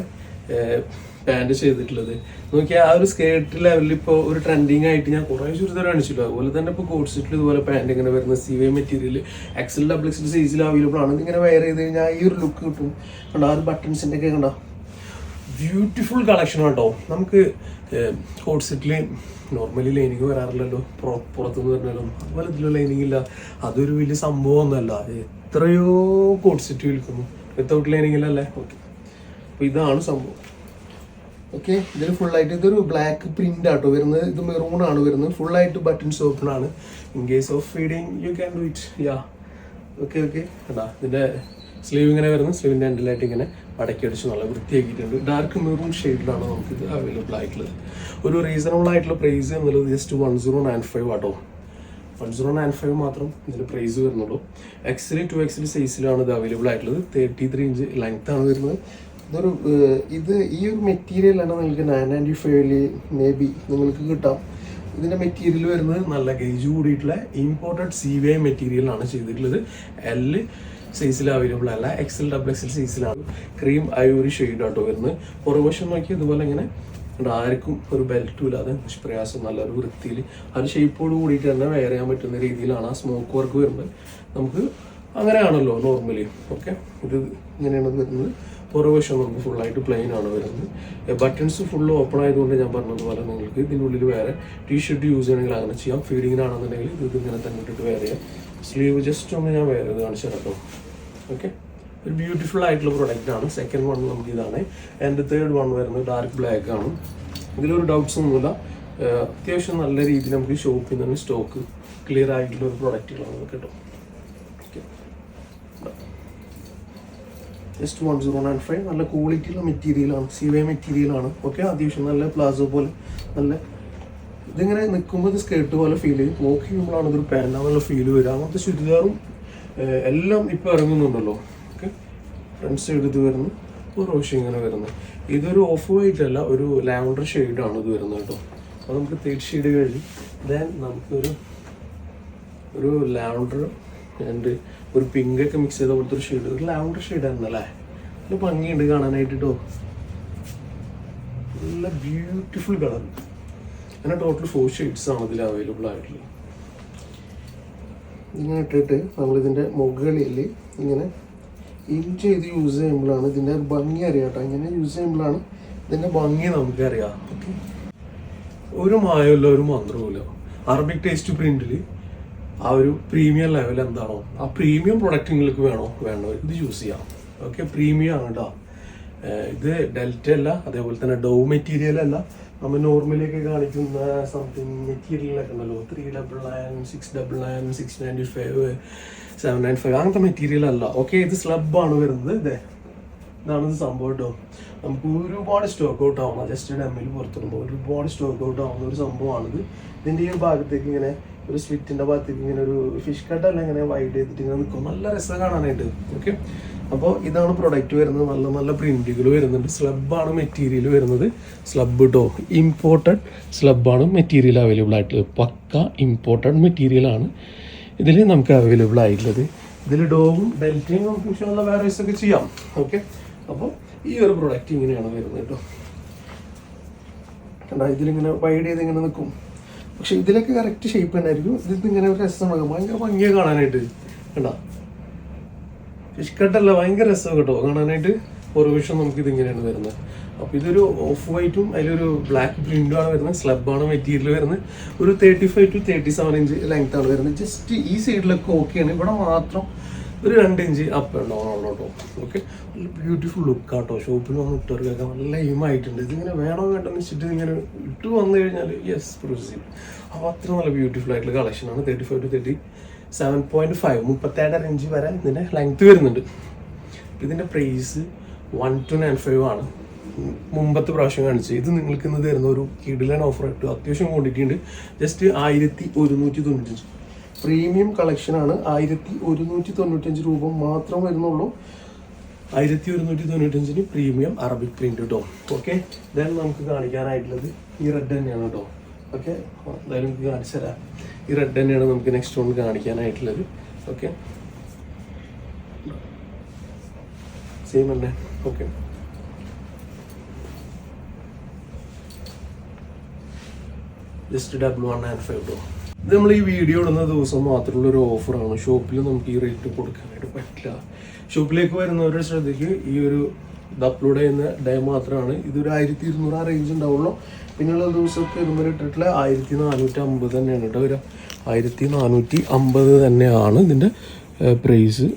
പാന്റ് ചെയ്തിട്ടുള്ളത്. നോക്കിയാൽ ആ ഒരു സ്കേർട്ട് ലെവലിൽ ഇപ്പോൾ ഒരു ട്രെൻഡിങ് ആയിട്ട് ഞാൻ കുറേ ചുരിദാർ കാണിച്ചില്ല അതുപോലെ തന്നെ ഇപ്പോൾ കോഡ് സെറ്റിൽ ഇതുപോലെ പാന്റ് ഇങ്ങനെ വരുന്ന C Y material XL double XL സൈസിൽ അവൈലബിൾ ആണ്. ഇങ്ങനെ വെയർ ചെയ്ത് കഴിഞ്ഞാൽ ഈ ഒരു ലുക്ക് കിട്ടും. കണ്ടോ ആ ഒരു ബട്ടൺസിന്റെ ഒക്കെ കണ്ടോ? ബ്യൂട്ടിഫുൾ കളക്ഷൻ കേട്ടോ. നമുക്ക് കോഡ് സെറ്റിൽ നോർമലി ലൈനിങ് വരാറില്ലല്ലോ. പുറ- പുറത്തുനിന്ന് വരണല്ലോ അതുപോലെ ഇതിലുള്ള ലൈനിങ് ഇല്ല. അതൊരു വലിയ സംഭവം ഒന്നുമല്ല. എത്രയോ കോഡ് സെറ്റ് വിൽക്കുന്നു. വിത്തൗട്ട് ലൈനിങ്ങിലല്ലേ ഓക്കെ അപ്പോൾ ഇതാണ് സംഭവം. ഓക്കെ ഇതിൽ ഫുൾ ആയിട്ട് ഇതൊരു ബ്ലാക്ക് പ്രിന്റ് ആട്ടോ. വരുന്നത് ഇത് മെറൂൺ ആണ് വരുന്നത്. ഫുൾ ആയിട്ട് ബട്ടൺസ് ഓപ്പൺ ആണ്. In case of feeding you can do it ya okay okay അതാ ഇതിന്റെ സ്ലീവ് ഇങ്ങനെ വരുന്നു. സ്ലീവിന്റെ എൻഡിലായിട്ട് ഇങ്ങനെ മടക്കി അടിച്ച് നല്ല വൃത്തിയാക്കിയിട്ടുണ്ട്. ഡാർക്ക് മെറൂൺ ഷെയ്ഡിലാണ് നമുക്ക് ഇത് അവൈലബിൾ ആയിട്ടുള്ളത്. ഒരു റീസണബിൾ ആയിട്ടുള്ള പ്രൈസ് എന്നുള്ളത് just one zero nine five ആട്ടോ. വൺ സീറോ നയൻ ഫൈവ് മാത്രം ഇതിന് പ്രൈസ് വരുന്നുള്ളൂ. എക്സിൽ ടു എക്സിൽ സൈസിലാണ് ഇത് അവൈലബിൾ ആയിട്ടുള്ളത്. തേർട്ടി ത്രീ ഇഞ്ച് ലെങ്ത് ആണ് വരുന്നത്. ഇതൊരു ഇത് ഈ ഒരു മെറ്റീരിയലാണ് നിങ്ങൾക്ക് നയൻ നയന്റി ഫൈവിൽ മേ ബി നിങ്ങൾക്ക് കിട്ടാം. ഇതിന്റെ മെറ്റീരിയൽ വരുന്നത് നല്ല ഗേജ് കൂടിയിട്ടുള്ള ഇമ്പോർട്ടഡ് സി വി ഐ മെറ്റീരിയലാണ് ചെയ്തിട്ടുള്ളത്. എൽ സൈസിൽ അവൈലബിൾ അല്ല എക്സൽ ഡബിൾ എക്സൽ സൈസിലാണ് ക്രീം ഐവറി ഷെയ്ഡ് ആട്ടോ വരുന്നത്. പുറകുവശം നോക്കി ഇതുപോലെ ഇങ്ങനെ ആർക്കും ഒരു ബെൽറ്റും ഇല്ലാതെ നിഷ്പ്രയാസം നല്ലൊരു വൃത്തിയിൽ ആ ഒരു ഷേപ്പോട് കൂടിയിട്ട് തന്നെ വെയർ ചെയ്യാൻ പറ്റുന്ന രീതിയിലാണ് ആ സ്മോക്ക് വർക്ക് വരുന്നത്. നമുക്ക് അങ്ങനെയാണല്ലോ നോർമലി ഓക്കെ ഇത് ഇങ്ങനെയാണ് വരുന്നത്. പുറകുവശം നമുക്ക് ഫുള്ളായിട്ട് പ്ലെയിൻ ആണ് വരുന്നത്. ബട്ടൺസ് ഫുള്ള് ഓപ്പൺ ആയതുകൊണ്ട് ഞാൻ പറഞ്ഞതുപോലെ നിങ്ങൾക്ക് ഇതിനുള്ളിൽ വേറെ ടീഷർട്ട് യൂസ് ചെയ്യണമെങ്കിൽ അങ്ങനെ ചെയ്യാം. ഫീഡിങ്ങിനാണെന്നുണ്ടെങ്കിൽ ഇത് ഇങ്ങനെ തന്നെ ഇട്ടിട്ട് വേറെ സ്ലീവ് ജസ്റ്റ് ഒന്ന് ഞാൻ വേറെ ഇത് കാണിച്ചു തരാം ഓക്കെ ഒരു ബ്യൂട്ടിഫുൾ ആയിട്ടുള്ള പ്രൊഡക്റ്റ് ആണ്. സെക്കൻഡ് വൺ നമുക്ക് ഇതാണ്. ആൻഡ് തേർഡ് വൺ വരുന്നത് ഡാർക്ക് ബ്ലാക്ക് ആണ്. ഇതിലൊരു ഡൗട്ട്സ് ഒന്നുമില്ല. അത്യാവശ്യം നല്ല രീതിയിൽ നമുക്ക് ഷോപ്പിൽ നിന്ന് സ്റ്റോക്ക് ക്ലിയർ ആയിട്ടുള്ള ഒരു പ്രൊഡക്റ്റുകളാണ് കേട്ടോ okay just one zero nine five നല്ല ക്വാളിറ്റിയുള്ള മെറ്റീരിയലാണ് സി വൈ മെറ്റീരിയലാണ് ഓക്കെ അത്യാവശ്യം നല്ല പ്ലാസോ പോലെ നല്ല ഇതിങ്ങനെ നിൽക്കുമ്പോൾ ഇത് സ്കേർട്ട് പോലെ ഫീൽ ചെയ്യും. വോക്ക് ചെയ്യുമ്പോഴാണ് ഇതൊരു പോലെ ഫീൽ വരിക. അങ്ങനത്തെ ചുരിദാറും എല്ലാം ഇപ്പോൾ ഇറങ്ങുന്നുണ്ടല്ലോ. ഓക്കെ ഫ്രണ്ട് സൈഡ് ഇത് വരുന്നു. ഒരു റോഷ് ഇങ്ങനെ വരുന്നു. ഇതൊരു ഓഫ് വൈറ്റ് അല്ല ഒരു ലാവണ്ടർ ഷെയ്ഡാണ് ഇത് വരുന്നത് കേട്ടോ. അപ്പോൾ നമുക്ക് തേർഡ് ഷെയ്ഡ് കഴിഞ്ഞ് ദെൻ നമുക്കൊരു ഒരു ലാവണ്ടർ ആൻഡ് ഒരു പിങ്ക് ഒക്കെ മിക്സ് ചെയ്ത പോലത്തെ ഒരു ഷെയ്ഡ് ഒരു ലാവണ്ടർ ഷെയ്ഡ് ആയിരുന്നല്ലേ നല്ല ഭംഗിയുണ്ട് കാണാനായിട്ട് നല്ല ബ്യൂട്ടിഫുൾ കളർ അങ്ങനെ ടോട്ടൽ ഫോർ ഷെയ്ഡ്സ് ആണ് അതിൽ അവൈലബിൾ ആയിട്ടുള്ളത്. ഇങ്ങനെ ഇട്ടിട്ട് നമ്മളിതിന്റെ മുകളിൽ ഇങ്ങനെ ഇഞ്ച് ചെയ്ത് യൂസ് ചെയ്യുമ്പോഴാണ് ഇതിന്റെ ഭംഗി അറിയാട്ടോ ഇങ്ങനെ യൂസ് ചെയ്യുമ്പോഴാണ് ഇതിന്റെ ഭംഗി നമുക്കറിയാം ഓക്കെ ഒരു മായമില്ല ഒരു മന്ത്രവുമില്ല. അറബിക് ടേസ്റ്റ് പ്രിന്റിൽ ആ ഒരു പ്രീമിയം ലെവൽ എന്താണോ ആ പ്രീമിയം പ്രൊഡക്റ്റ് നിങ്ങൾക്ക് വേണോ വേണോ ഇത് ചൂസ് ചെയ്യാം. ഓക്കെ പ്രീമിയം ആണ് കേട്ടോ ഇത് ഡെൽറ്റ അല്ല അതേപോലെ തന്നെ ഡോ മെറ്റീരിയൽ അല്ല. നമ്മൾ നോർമലിയൊക്കെ കാണിക്കുന്ന സംതിങ് മെറ്റീരിയലൊക്കെ ഉണ്ടല്ലോ. Three double nine six double nine six ninety five seven nine five അങ്ങനത്തെ മെറ്റീരിയൽ അല്ല. ഓക്കെ ഇത് സ്ലബാണ് വരുന്നത് ഇതേ. ഇതാണ് ഇത് സംഭവം കേട്ടോ നമുക്ക് ഒരുപാട് സ്റ്റോക്ക് ഔട്ട് ആവുന്ന ജസ്റ്റ് ഡെമ്മിൽ പുറത്തിടുമ്പോൾ ഒരുപാട് സ്റ്റോക്ക് ഔട്ട് ആവുന്ന ഒരു സംഭവമാണിത്. ഇതിന്റെ ഈ ഭാഗത്തേക്ക് ഇങ്ങനെ ഒരു സ്ലിറ്റിന്റെ ഭാഗത്തേക്ക് ഇങ്ങനെ ഒരു ഫിഷ് കട്ടല്ല ഇങ്ങനെ വൈഡ് ചെയ്തിട്ട് ഇങ്ങനെ നിൽക്കും നല്ല രസം കാണാനായിട്ട്. ഓക്കെ അപ്പോൾ ഇതാണ് പ്രൊഡക്റ്റ് വരുന്നത്. നല്ല നല്ല പ്രിന്റുകൾ വരുന്നുണ്ട്. സ്ലബാണ് മെറ്റീരിയൽ വരുന്നത്. സ്ലബ് കേട്ടോ ഇമ്പോർട്ടഡ് സ്ലബാണ് മെറ്റീരിയൽ അവൈലബിൾ ആയിട്ടുള്ളത്. പക്ക ഇമ്പോർട്ടഡ് മെറ്റീരിയൽ ആണ് ഇതിൽ നമുക്ക് അവൈലബിൾ ആയിട്ടുള്ളത്. ഇതിൽ ഡോവും ഡെൽറ്റയും നമുക്ക് ഇഷ്ടമുള്ള ഒക്കെ ചെയ്യാം. ഓക്കെ അപ്പോൾ ഈ ഒരു പ്രൊഡക്റ്റ് ഇങ്ങനെയാണ് വരുന്നത് കേട്ടോ. കണ്ടാ? ഇതിലിങ്ങനെ വൈഡ് ചെയ്ത് ഇങ്ങനെ നിൽക്കും പക്ഷെ ഇതിലൊക്കെ കറക്റ്റ് ഷേപ്പ് തന്നെയായിരിക്കും. ഇതിൽ ഇങ്ങനെ ഒരു രസമാണ് ഭയങ്കര ഭംഗിയാണ് കാണാനായിട്ട്. കേട്ടോ ഫിഷ് കട്ടല്ല ഭയങ്കര രസം കേട്ടോ. കാണാനായിട്ട് ഓരോ വിഷം നമുക്ക് ഇതിങ്ങനെയാണ് വരുന്നത് അപ്പോൾ ഇതൊരു ഓഫ് വൈറ്റും അതിലൊരു ബ്ലാക്ക് പ്രിന്റും ആണ് വരുന്നത്. സ്ലബാണ് മെറ്റീരിയൽ വരുന്നത്. ഒരു thirty five to thirty seven inch length ആണ് വരുന്നത്. ജസ്റ്റ് ഈ സൈഡിലൊക്കെ ഓക്കെയാണ് ഇവിടെ മാത്രം ഒരു രണ്ട് ഇഞ്ച് അപ്പ് ഉണ്ടാവണുള്ളൂ കേട്ടോ ഓക്കെ നല്ല ബ്യൂട്ടിഫുൾ ലുക്ക് ആട്ടോ. ഷോപ്പിൽ വന്ന് ഇട്ടവർക്കൊക്കെ നല്ല എയിമായിട്ടുണ്ട് ഇതിങ്ങനെ വേണോ വേണ്ടെന്ന് വെച്ചിട്ട് ഇങ്ങനെ ഇട്ട് വന്നു കഴിഞ്ഞാൽ യെസ് പ്രൊസീഡ് അപ്പോൾ അത്ര നല്ല ബ്യൂട്ടിഫുൾ ആയിട്ടുള്ള കളക്ഷനാണ് thirty five to thirty seven point five മുപ്പത്തേഴര inch വരെ ഇതിന്റെ ലെങ്ത് വരുന്നുണ്ട്. ഇതിന്റെ price one two nine five ആണ്. മുമ്പത്തെ പ്രാവശ്യം കാണിച്ചു. ഇത് നിങ്ങൾക്ക് ഇന്ന് തരുന്ന ഒരു കിഡിലൻ ഓഫർ ആയിട്ട് അത്യാവശ്യം ക്വാണ്ടിറ്റി ഉണ്ട്. ജസ്റ്റ് ആയിരത്തി ഒരുന്നൂറ്റി തൊണ്ണൂറ്റഞ്ച് പ്രീമിയം കളക്ഷനാണ് ആയിരത്തി ഒരുന്നൂറ്റി തൊണ്ണൂറ്റഞ്ച് രൂപ മാത്രം വരുന്നുള്ളൂ. ആയിരത്തി ഒരുന്നൂറ്റി തൊണ്ണൂറ്റഞ്ചിന് പ്രീമിയം അറബിക് പ്രിന്റ് കേട്ടോ ഓക്കെ ദെൻ നമുക്ക് കാണിക്കാനായിട്ടുള്ളത് ഈ റെഡ് തന്നെയാണ് കേട്ടോ ഓക്കെ എന്തായാലും നമുക്ക് കാണിച്ചു തരാം. ഈ റെഡ് തന്നെയാണ് നമുക്ക് നെക്സ്റ്റ് ഒന്ന് കാണിക്കാനായിട്ടുള്ളത്. ഓക്കെ സെയിം അല്ലേ? Okay just double one nine five കേട്ടോ ഇത് നമ്മൾ ഈ വീഡിയോ ഇടുന്ന ദിവസം മാത്രമുള്ള ഒരു ഓഫറാണ്. ഷോപ്പിൽ നമുക്ക് ഈ റേറ്റ് കൊടുക്കാനായിട്ട് പറ്റില്ല. ഷോപ്പിലേക്ക് വരുന്നവരുടെ ശ്രദ്ധയ്ക്ക് ഈ ഒരു ഇത് അപ്ലോഡ് ചെയ്യുന്ന ഡേ മാത്രമാണ്. ഇതൊരു ആയിരത്തി ഇരുന്നൂറ് ആ റേഞ്ച് ഉണ്ടാവുള്ളൂ. പിന്നെയുള്ള ദിവസമൊക്കെ ഇതുമ്പോൾ ഇട്ടിട്ടുള്ള ആയിരത്തി നാനൂറ്റി അമ്പത് തന്നെയാണ് കേട്ടോ വരിക. ആയിരത്തി നാനൂറ്റി അമ്പത് തന്നെയാണ് ഇതിന്റെ പ്രൈസ്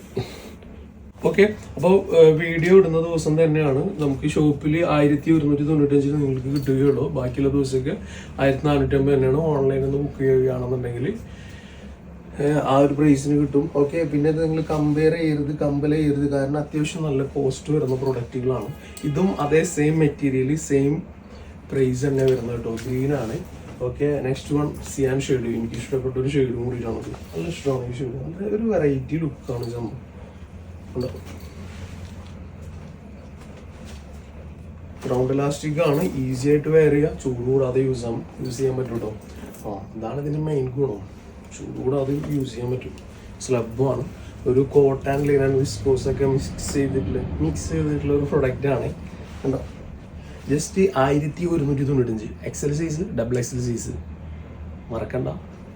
ഓക്കെ അപ്പോൾ വീഡിയോ ഇടുന്ന ദിവസം തന്നെയാണ് നമുക്ക് ഷോപ്പിൽ ആയിരത്തി ഒരുന്നൂറ്റി തൊണ്ണൂറ്റഞ്ചിന് നിങ്ങൾക്ക് കിട്ടുകയുള്ളൂ. ബാക്കിയുള്ള ദിവസമൊക്കെ ആയിരത്തി നാനൂറ്റി അമ്പത് തന്നെയാണ് ഓൺലൈനിൽ നിന്ന് ബുക്ക് ചെയ്യുകയാണെന്നുണ്ടെങ്കിൽ ആ ഒരു പ്രൈസിന് കിട്ടും. ഓക്കെ പിന്നെ നിങ്ങൾ കമ്പയർ ചെയ്യരുത് കമ്പയർ ചെയ്യരുത്. കാരണം അത്യാവശ്യം നല്ല കോസ്റ്റ് വരുന്ന പ്രൊഡക്റ്റുകളാണ് ഇതും അതേ സെയിം മെറ്റീരിയൽ സെയിം പ്രൈസ് തന്നെ വരുന്നത് കേട്ടോ. ഗ്രീൻ ആണ്. Okay next one cyan shade എനിക്ക് ഇഷ്ടപ്പെട്ട ഒരു ഷെയ്ഡും കൂടിയിട്ടാണ്. നല്ല ഇഷ്ടമാണ് ഈ ഷെയ്ഡ് നല്ല ഒരു വെറൈറ്റി ലുക്കാണ് സംഭവം. റൗണ്ട് ഇലാസ്റ്റിക് ആണ് ഈസി ആയിട്ട് വെയർ ചെയ്യുക. ചൂട് കൂടാതെ യൂസ് ചെയ്യാം. യൂസ് ചെയ്യാൻ പറ്റും കേട്ടോ ആ ഇതാണ് ഇതിന്റെ മെയിൻ ഗുണം. ചൂട് കൂടാതെ യൂസ് ചെയ്യാൻ പറ്റും. സ്ലബുമാണ് ഒരു കോട്ടൺ ലീൻ ആൻഡ് വിസ്കോസ് ഒക്കെ മിക്സ് ചെയ്തിട്ടുള്ള മിക്സ് ചെയ്തിട്ടുള്ള ഒരു പ്രൊഡക്റ്റ് ആണ്. കണ്ടോ? ജസ്റ്റ് ആയിരത്തി ഒരുന്നൂറ്റി തൊണ്ണൂറ്റഞ്ച് XL size double XL size മറക്കണ്ട.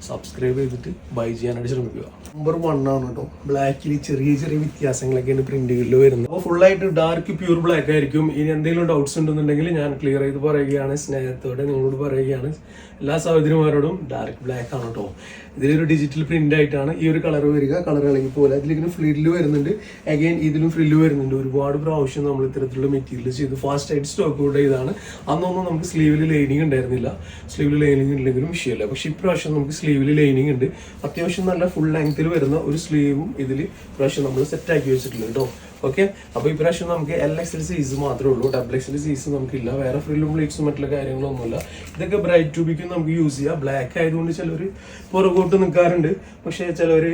സബ്സ്ക്രൈബ് ചെയ്തിട്ട് ബൈ ചെയ്യാനായിട്ട് ശ്രമിക്കുക. നമ്പർ വൺ ആണ് കേട്ടോ. ബ്ലാക്കിൽ ചെറിയ ചെറിയ വ്യത്യാസങ്ങളൊക്കെയാണ് പ്രിന്റുകളിൽ വരുന്നത്. അപ്പോൾ ഫുൾ ആയിട്ട് ഡാർക്ക് പ്യൂർ ബ്ലാക്ക് ആയിരിക്കും. ഇനി എന്തെങ്കിലും ഡൗട്ട്സ് ഉണ്ടെന്നുണ്ടെങ്കിൽ ഞാൻ ക്ലിയർ ചെയ്ത് പറയുകയാണ്. സ്നേഹത്തോടെ നിങ്ങളോട് പറയുകയാണ്. എല്ലാ സഹോദരിമാരോടും ഡാർക്ക് ബ്ലാക്ക് ആണ് കേട്ടോ. ഇതിലൊരു ഡിജിറ്റൽ പ്രിന്റ് ആയിട്ടാണ് ഈ ഒരു കളർ വരിക. കളർ ഇളകി പോലെ. അതിലിങ്ങനെ ഫ്രില്ല് വരുന്നുണ്ട്. അഗൈൻ ഇതിലും ഫ്രില്ല് വരുന്നുണ്ട്. ഒരുപാട് പ്രാവശ്യം നമ്മൾ ഇത്തരത്തിലുള്ള മെറ്റീരിയൽ ചെയ്ത്. ഫാസ്റ്റ് ആയിട്ട് സ്റ്റോക്ക് ഔട്ട് ചെയ്താണ് അന്നൊന്നും നമുക്ക് സ്ലീവിൽ ലൈനിങ് ഉണ്ടായിരുന്നില്ല. സ്ലീവിൽ ലൈനിങ് ഇല്ലെങ്കിലും വിഷയമല്ല. പക്ഷേ ഇപ്രാവശ്യം നമുക്ക് സ്ലീവിൽ ലൈനിങ് ഉണ്ട്. അത്യാവശ്യം നല്ല ഫുൾ ലെങ്ത്തിൽ വരുന്ന ഒരു സ്ലീവും ഇതിൽ പ്രാവശ്യം നമ്മൾ സെറ്റ് ആക്കി വെച്ചിട്ടുണ്ട് കേട്ടോ ഓക്കെ അപ്പോൾ ഇപ്രാവശ്യം നമുക്ക് എൽ എക്സ് എൽ സൈസ് മാത്രമേ ഉള്ളൂ. ഡബിൾ എക്സ് എൽ സൈസ് നമുക്കില്ല. വേറെ ഫ്രില്ലും പ്ലേറ്റ്സും മറ്റുള്ള കാര്യങ്ങളൊന്നുമില്ല. ഇതൊക്കെ ബ്രൈറ്റ് ട്യൂബിക്കും നമുക്ക് യൂസ് ചെയ്യാം. ബ്ലാക്ക് ആയതുകൊണ്ട് ചിലർ പുറകോട്ട് നിൽക്കാറുണ്ട് പക്ഷേ ചിലർ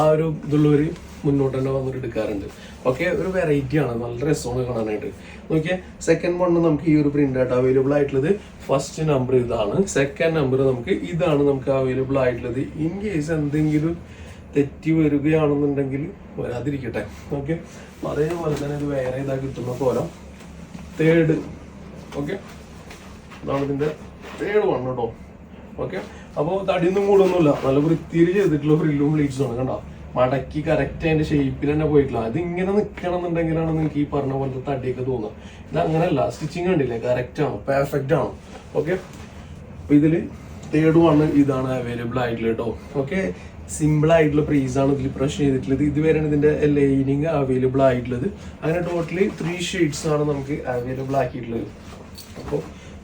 ആ ഒരു ഇതുള്ളവർ മുന്നോട്ട് തന്നെ വന്നിട്ട് എടുക്കാറുണ്ട്. ഓക്കെ ഒരു വെറൈറ്റി ആണ്. നല്ല രസമാണ് കാണാനായിട്ട്. നോക്കിയേ സെക്കൻഡ് വണ് നമുക്ക് ഈ ഒരു പ്രിന്റ് ആയിട്ട് അവൈലബിൾ ആയിട്ടുള്ളത് ഫസ്റ്റ് നമ്പർ ഇതാണ്. സെക്കൻഡ് നമ്പർ നമുക്ക് ഇതാണ് നമുക്ക് അവൈലബിൾ ആയിട്ടുള്ളത്. ഇൻ കേസ് എന്തെങ്കിലും തെറ്റി വരികയാണെന്നുണ്ടെങ്കിൽ വരാതിരിക്കട്ടെ. ഓക്കെ അതേപോലെ തന്നെ ഇത് വേറെ ഇതാ കിട്ടുന്ന പോലെ തേർഡ് ഓക്കെ ഇതാണ് ഇതിന്റെ തേർഡ് വൺ കേട്ടോ ഓക്കെ അപ്പോൾ തടിയൊന്നും കൂടൊന്നുമില്ല നല്ല വൃത്തിയിൽ ചെയ്തിട്ടുള്ള ഫ്രില്ലും ബ്ലീച്ചും ആണ് കണ്ടോ? മടക്കി കറക്റ്റ് അതിന്റെ ഷേപ്പിൽ തന്നെ പോയിട്ടില്ല അത് ഇങ്ങനെ നിൽക്കണം എന്നുണ്ടെങ്കിലാണ് നിങ്ങൾക്ക് ഈ പറഞ്ഞ പോലത്തെ തടിയൊക്കെ തോന്നുക. ഇത് അങ്ങനെയല്ല സ്റ്റിച്ചിങ് കണ്ടില്ലേ? കറക്റ്റ് ആണ് പെർഫെക്റ്റ് ആണ്. ഓക്കെ അപ്പൊ ഇതിൽ തേർഡ് വൺ ഇതാണ് അവൈലബിൾ ആയിട്ടുള്ളത് കേട്ടോ ഓക്കെ സിമ്പിൾ ആയിട്ടുള്ള പ്രൈസ് ആണ് ഇതിൽ പ്രഷ് ചെയ്തിട്ടുള്ളത്. ഇതുവരെയാണ് ഇതിന്റെ ലൈനിങ് അവൈലബിൾ ആയിട്ടുള്ളത്. അങ്ങനെ ടോട്ടലി ത്രീ ഷെയ്ഡ്സ് ആണ് നമുക്ക് അവൈലബിൾ ആക്കിയിട്ടുള്ളത്. അപ്പോൾ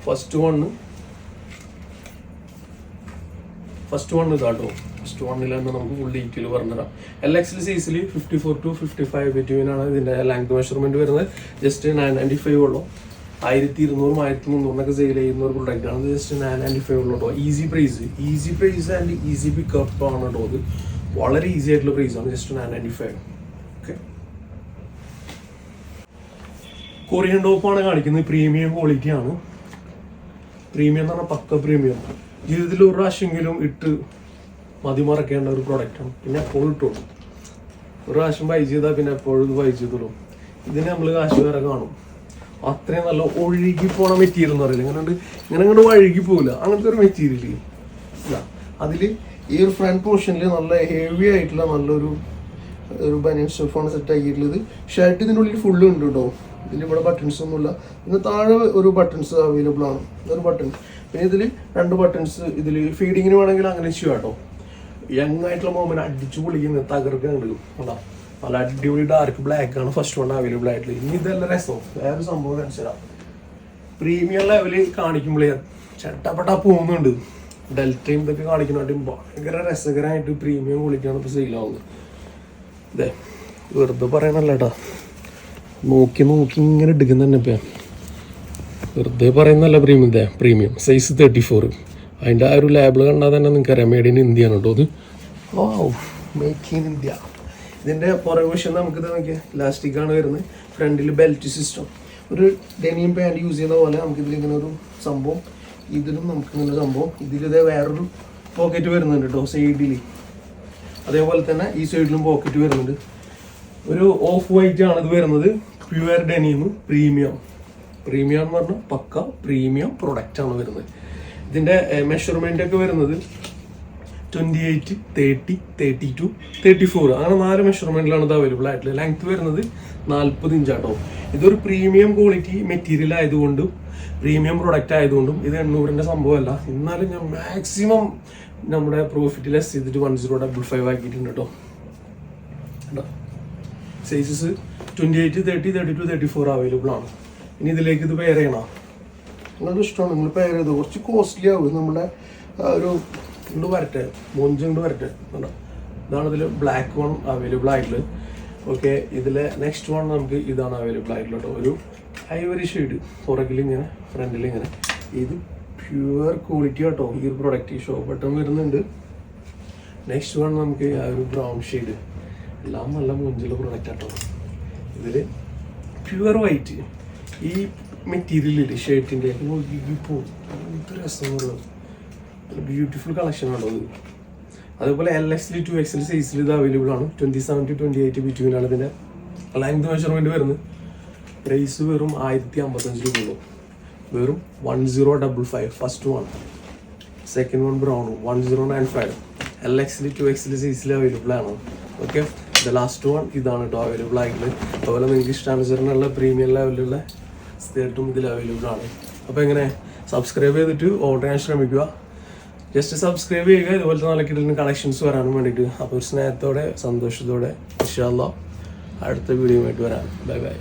ഫസ്റ്റ് വണ്ണ് ഫസ്റ്റ് വൺ ഇതാട്ടോ ഫസ്റ്റ് വണ്ണിൽ തന്നെ നമുക്ക് ഫുൾ ഡീറ്റെയിൽ പറഞ്ഞുതരാം. എൽ എക്സിൽ സൈസിൽ fifty four to fifty five ബിറ്റുവിനാണ് ഇതിന്റെ ലെങ്ത് മെഷർമെന്റ് വരുന്നത്. ജസ്റ്റ് നയൻ നയന്റി ഫൈവ് ഉള്ളൂ. ആയിരത്തി ഇരുന്നൂറും ആയിരത്തി മുന്നൂറിനൊക്കെ സെയിൽ ചെയ്യുന്ന ഒരു പ്രൊഡക്റ്റ് ആണ്. ജസ്റ്റ് നയൻ നയന്റി ഫൈവ് ഉള്ളൂ കേട്ടോ easy price easy price and easy pickup ആണ് കേട്ടോ അത് വളരെ ഈസി ആയിട്ടുള്ള പ്രൈസ് ആണ്. Just nine ninety five okay Korean ടോപ്പാണ് കാണിക്കുന്നത്. പ്രീമിയം ക്വാളിറ്റി ആണ്. പ്രീമിയം എന്ന് പറഞ്ഞാൽ പക്ക പ്രീമിയം ജീവിതത്തിൽ ഒരു പ്രാവശ്യമെങ്കിലും ഇട്ട് മതിമറക്കേണ്ട ഒരു പ്രൊഡക്റ്റാണ് പിന്നെ എപ്പോഴും ഇട്ടുള്ളൂ ഒരു പ്രാവശ്യം ബൈ ചെയ്താൽ പിന്നെ എപ്പോഴും ബൈ ചെയ്തോളൂ ഇതിന് നമ്മൾ കാശ് വേറെ കാണും. അത്രയും നല്ല ഒഴുകി പോണ മെറ്റീരിയൽ എന്ന് പറയില്ല ഇങ്ങനെ ഇങ്ങനെ അങ്ങോട്ട് വഴുകി പോകില്ല അങ്ങനത്തെ ഒരു മെറ്റീരിയൽ ഇല്ല? അതിൽ ഈ ഒരു ഫ്രണ്ട് പോർഷനിൽ നല്ല ഹെവി ആയിട്ടുള്ള നല്ലൊരു ഒരു ബനിയൻ സ്റ്റഫാണ് സെറ്റ് ആക്കിയിട്ടുള്ളത്. ഷർട്ട് ഇതിന്റെ ഉള്ളിൽ ഫുള്ള് ഉണ്ട് കേട്ടോ ഇതിൽ ഇവിടെ ബട്ടൺസ് ഒന്നുമില്ല. പിന്നെ താഴെ ഒരു ബട്ടൺസ് അവൈലബിൾ ആണ്. ഒരു ബട്ടൺ പിന്നെ ഇതിൽ രണ്ട് ബട്ടൺസ് ഇതിൽ ഫീഡിങ്ങിന് വേണമെങ്കിൽ അങ്ങനെ ചെയ്യാം കേട്ടോ യങ് ആയിട്ടുള്ള മോമൻ അടിച്ചു പൊളിക്കുന്നത് തകർക്കുന്നുണ്ട്. കണ്ടോ? നല്ല അടിപൊളി ഡാർക്ക് ബ്ലാക്ക് ആണ് ഫസ്റ്റ് വൺ അവൈലബിൾ ആയിട്ടുള്ളത്. ഇനി ഇതല്ല രസം. വേറെ സംഭവം കാണിച്ചുതരാം പ്രീമിയം ലെവലിൽ കാണിക്കുമ്പോഴേ ചട്ടപ്പെട്ട പോകുന്നുണ്ട്. ഡെൽറ്റയും ഇതൊക്കെ കാണിക്കുന്നതായിട്ട് ഭയങ്കര രസകരമായിട്ട് പ്രീമിയം കുളിക്കാണ് ഇപ്പോൾ സെയിലാവുന്നത് ഇതേ വെറുതെ പറയണല്ല കേട്ടാ നോക്കി നോക്കി ഇങ്ങനെ എടുക്കുന്ന തന്നെ ഇപ്പം. വെറുതെ പറയുന്നല്ല premium premium size thirty four അതിന്റെ ആ ഒരു ലേബിൾ കണ്ടാൽ തന്നെ നിങ്ങൾക്ക് അറിയാം മേഡ് ഇൻ ഇന്ത്യ ആണ് കേട്ടോ അത്. ഓ മേക്ക് ഇൻ ഇന്ത്യ ഇതിന്റെ പുറകു വശം നമുക്കിത് നോക്കിയാൽ ഇലാസ്റ്റിക്കാണ് വരുന്നത്. ഫ്രണ്ടിൽ ബെൽറ്റ് സിസ്റ്റം ഒരു ഡെനിയും പാന്റ് യൂസ് ചെയ്യുന്ന പോലെ നമുക്കിതിലിങ്ങനെ ഒരു സംഭവം ഇതിലും നമുക്ക് ഇങ്ങനെ ഒരു സംഭവം. ഇതിലിതേ വേറൊരു പോക്കറ്റ് വരുന്നുണ്ട് കേട്ടോ സൈഡിൽ അതേപോലെ തന്നെ ഈ സൈഡിലും പോക്കറ്റ് വരുന്നുണ്ട്. ഒരു ഓഫ് വൈറ്റ് ആണ് ഇത് വരുന്നത്. പ്യുവർ ഡെനിയം പ്രീമിയം പ്രീമിയം എന്ന് പറഞ്ഞാൽ പക്ക പ്രീമിയം പ്രൊഡക്റ്റ് ആണ് വരുന്നത്. ഇതിന്റെ മെഷർമെന്റ് ഒക്കെ വരുന്നത് twenty eight thirty thirty two thirty four അങ്ങനെ നാല് മെഷർമെന്റിലാണ് ഇത് അവൈലബിൾ ആയിട്ടുള്ളത്. ലെങ്ത് വരുന്നത് നാൽപ്പത് ഇഞ്ചാട്ടോ. ഇതൊരു പ്രീമിയം ക്വാളിറ്റി മെറ്റീരിയൽ ആയതുകൊണ്ടും പ്രീമിയം പ്രൊഡക്റ്റ് ആയതുകൊണ്ടും ഇത് എണ്ണൂറിന്റെ സംഭവമല്ല. എന്നാലും ഞാൻ മാക്സിമം നമ്മുടെ പ്രോഫിറ്റ് ലെസ് ചെയ്തിട്ട് വൺ സീറോ ഡബിൾ ഫൈവ് ആക്കിയിട്ടുണ്ട് കേട്ടോ sizes twenty eight thirty thirty two thirty four available ആണ്. ഇനി ഇതിലേക്ക് ഇത് പെയർ ചെയ്യണം? നിങ്ങൾക്ക് ഇഷ്ടമാണ്. നിങ്ങൾ പേര് കുറച്ച് കോസ്റ്റ്ലി ആവും. നമ്മുടെ ഒരു ഇങ്ങോട്ട് വരട്ടെ. മൊഞ്ച് ഇങ്ങോട്ട് വരട്ടെ. ഇതാണ് ഇതിൽ ബ്ലാക്ക് വൺ അവൈലബിൾ ആയിട്ടുള്ളത്. ഓക്കെ ഇതിലെ നെക്സ്റ്റ് വൺ നമുക്ക് ഇതാണ് അവൈലബിൾ ആയിട്ടുള്ളത് ഒരു ഐവറി ഷെയ്ഡ് പുറകിൽ ഇങ്ങനെ ഫ്രണ്ടിൽ ഇങ്ങനെ. ഇത് പ്യുവർ ക്വാളിറ്റി കേട്ടോ ഈ ഒരു പ്രൊഡക്റ്റ് ഷോ ബട്ടൺ വരുന്നുണ്ട്. നെക്സ്റ്റ് വൺ നമുക്ക് ആ ഒരു ബ്രൗൺ ഷെയ്ഡ് എല്ലാം നല്ല മുഞ്ചുള്ള പ്രൊഡക്റ്റ് കേട്ടോ ഇതിൽ പ്യുവർ വൈറ്റ് ഈ മെറ്റീരിയലില്ലേ ഷർട്ടിന്റെ എന്ത് രസമുള്ളത് ബ്യൂട്ടിഫുൾ കളക്ഷൻ ഇത് അതുപോലെ എൽ എക്സിൽ ടു എക്സിൽ സൈസിൽ ഇത് അവൈലബിൾ ആണ്. Twenty seven to twenty eight between ആണ് ഇതിന്റെ ലെങ്ത് മെഷർമെന്റ് വരുന്നത്. പ്രൈസ് വെറും ആയിരത്തി അമ്പത്തഞ്ച് രൂപയുള്ളൂ. വെറും one zero double five first one second one brown one zero nine five L എക്സിൽ ടു എക്സിൽ സൈസിൽ അവൈലബിൾ ആണ്. ഓക്കെ ദ ലാസ്റ്റ് വൺ ഇതാണ് കേട്ടോ അവൈലബിൾ ആയിട്ടുള്ളത്. അതുപോലെ നിങ്ങൾക്ക് ഇഷ്ടാനുസരണമുള്ള പ്രീമിയം ലെവലിലുള്ള സ്കേർട്ടും ഇതിൽ അവൈലബിൾ ആണ്. അപ്പോൾ എങ്ങനെ? സബ്സ്ക്രൈബ് ചെയ്തിട്ട് ഓർഡർ ചെയ്യാൻ ശ്രമിക്കുക. ജസ്റ്റ് സബ്സ്ക്രൈബ് ചെയ്യുക ഇതുപോലത്തെ നല്ല കിടലിന് കളക്ഷൻസ് വരാനും വേണ്ടിയിട്ട്. അപ്പോൾ ഒരു സ്നേഹത്തോടെ സന്തോഷത്തോടെ ഇൻഷാല്ലാ അടുത്ത വീഡിയോ ആയിട്ട് വരാം. Bye bye